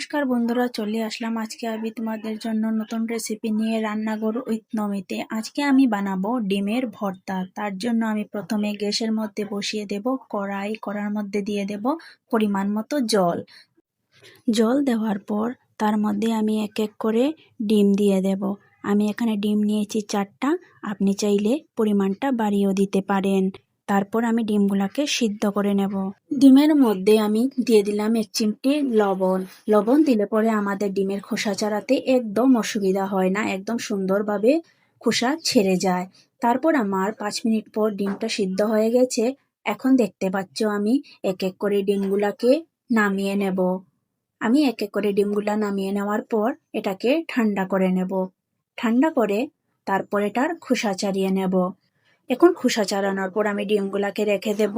নমস্কার বন্ধুরা, চলে আসলাম আজকে আমি তোমাদের জন্য নতুন রেসিপি নিয়ে রান্নাঘর উইথ নমিতে। আজকে আমি বানাবো ডিমের ভর্তা। তার জন্য আমি প্রথমে গ্যাসের মধ্যে বসিয়ে দেব, কড়াই, কড়ার মধ্যে দিয়ে দেব পরিমাণ মতো জল। জল দেওয়ার পর তার মধ্যে আমি এক এক করে ডিম দিয়ে দেব। আমি এখানে ডিম নিয়েছি চারটা, আপনি চাইলে পরিমাণটা বাড়িয়েও দিতে পারেন। তারপর আমি ডিমগুলাকে সিদ্ধ করে নেব। ডিমের মধ্যে আমি দিয়ে দিলাম এক চিমটি লবণ। লবণ দিলে পরে আমাদের ডিমের খোসা ছাড়াতে একদম অসুবিধা হয় না, একদম সুন্দরভাবে খোসা ছেড়ে যায়। তারপর আমার পাঁচ মিনিট পর ডিমটা সিদ্ধ হয়ে গেছে। এখন দেখতে পাচ্ছ আমি এক এক করে ডিমগুলাকে নামিয়ে নেব। আমি এক এক করে ডিমগুলা নামিয়ে নেওয়ার পর এটাকে ঠান্ডা করে নেব। ঠান্ডা করে তারপর এটার খোসা ছাড়িয়ে নেব। এখন খোসা ছাড়ানোর পর আমি ডিমগুলাকে রেখে দেব।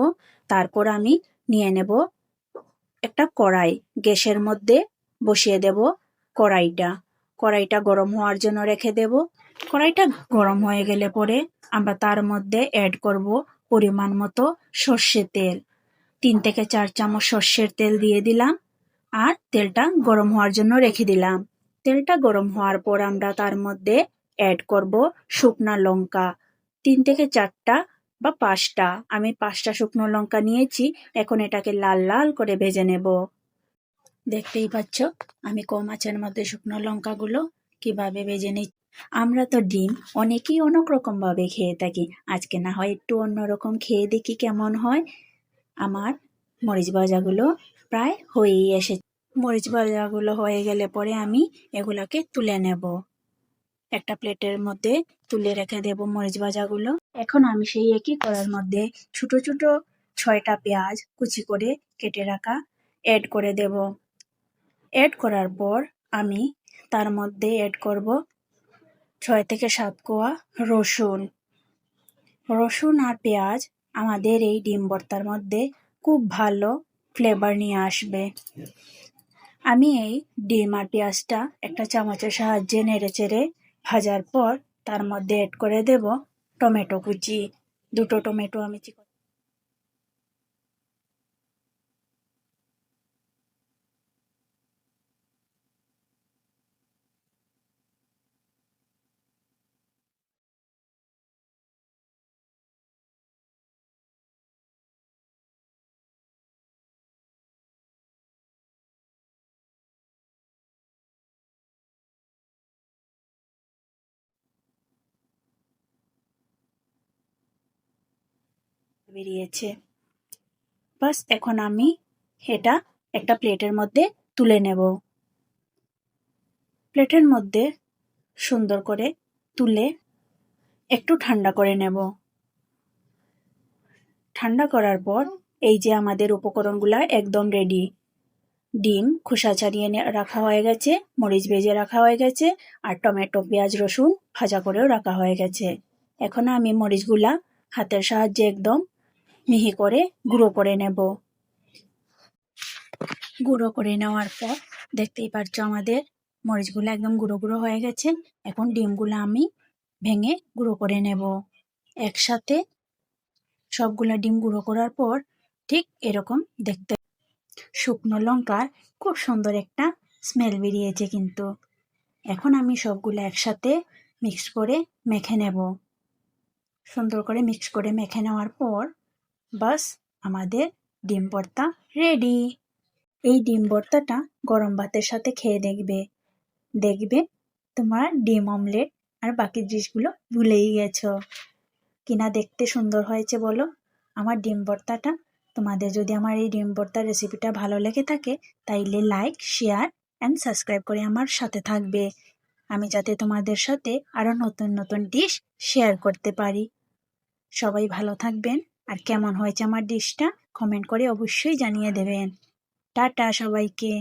তারপর আমি নিয়ে নেব একটা কড়াই। গ্যাসের মধ্যে বসিয়ে দেব কড়াইটা। কড়াইটা গরম হওয়ার জন্য রেখে দেব। কড়াইটা গরম হয়ে গেলে পরে আমরা তার মধ্যে অ্যাড করব পরিমাণ মতো সর্ষের তেল। তিন থেকে চার চামচ সর্ষের তেল দিয়ে দিলাম আর তেলটা গরম হওয়ার জন্য রেখে দিলাম। তেলটা গরম হওয়ার পর আমরা তার মধ্যে অ্যাড করব শুকনা লঙ্কা। তিন থেকে চারটা বা পাঁচটা। আমি পাঁচটা শুকনো লঙ্কা নিয়েছি, এখন এটাকে লাল লাল করে ভেজে নেব। দেখতেই পাচ্ছ, আমি কম আঁচের মধ্যে শুকনো লঙ্কাগুলো কীভাবে ভেজে নিই আমরা তো ডিম অনেকেই অনেক রকম ভাবে খেয়ে থাকি। আজকে না হয় একটু অন্যরকম খেয়ে দেখি কেমন হয়। আমার মরিচ ভাজাগুলো প্রায় হয়েই এসেছে। মরিচ ভাজাগুলো হয়ে গেলে পরে আমি এগুলাকে তুলে নেব। একটা প্লেটের মধ্যে তুলে রেখে দেব মরিচ ভাজাগুলো। এখন আমি সেই একই কড়ার মধ্যে ছোট ছোট ছয়টা পেঁয়াজ কুচি করে কেটে রাখা অ্যাড করে দেব। অ্যাড করার পর আমি তার মধ্যে অ্যাড করব ছয় থেকে সাত কোয়া রসুন। রসুন আর পেঁয়াজ আমাদের এই ডিম ভর্তার মধ্যে খুব ভালো ফ্লেভার নিয়ে আসবে। আমি এই ডিম আর পেঁয়াজটা একটা চামচের সাহায্যে নেড়ে চেড়ে ভাজার পর তার মধ্যে অ্যাড করে দেব টমেটো কুচি। দুটো টমেটো আমি চিকন বেরিয়েছে। বাস, এখন আমি এটা একটা প্লেটের মধ্যে তুলে নেব। প্লেটের মধ্যে সুন্দর করে তুলে একটু ঠান্ডা করে নেব। ঠান্ডা করার পর এই যে আমাদের উপকরণগুলা একদম রেডি ডিম, খোসা ছাড়িয়ে রাখা হয়ে গেছে, মরিচ ভেজে রাখা হয়ে গেছে, আর টমেটো, পেঁয়াজ, রসুন ভাজা করেও রাখা হয়ে গেছে। এখন আমি মরিচগুলা হাতের সাহায্যে একদম মিহি করে গুঁড়ো করে নেব। গুঁড়ো করে নেওয়ার পর দেখতেই পাচ্ছ আমাদের মরিচগুলো একদম গুঁড়ো গুঁড়ো হয়ে গেছে। এখন ডিমগুলো আমি ভেঙে গুঁড়ো করে নেব। একসাথে সবগুলা ডিম গুঁড়ো করার পর ঠিক এরকম দেখতে শুকনো লঙ্কার খুব সুন্দর একটা স্মেল বেরিয়েছে কিন্তু। এখন আমি সবগুলো একসাথে মিক্স করে মেখে নেব। সুন্দর করে মিক্স করে মেখে নেওয়ার পর বাস আমাদের ডিম ভর্তা রেডি এই ডিম ভর্তাটা গরম ভাতের সাথে খেয়ে দেখবে। দেখবে তোমার ডিম অমলেট আর বাকি জিনিসগুলো ভুলেই গেছো। কিনা দেখতে সুন্দর হয়েছে বলো? আমার ডিম ভর্তাটা তোমাদের যদি আমার এই ডিম ভর্তার রেসিপিটা ভালো লেগে থাকে, তাইলে লাইক শেয়ার অ্যান্ড সাবস্ক্রাইব করে আমার সাথে থাকবে। আমি যাতে তোমাদের সাথে আরও নতুন নতুন ডিশ শেয়ার করতে পারি। সবাই ভালো থাকবেন। আর কেমন হয়েছে আমার ডিশটা কমেন্ট করে অবশ্যই জানিয়ে দেবেন। টাটা সবাইকে।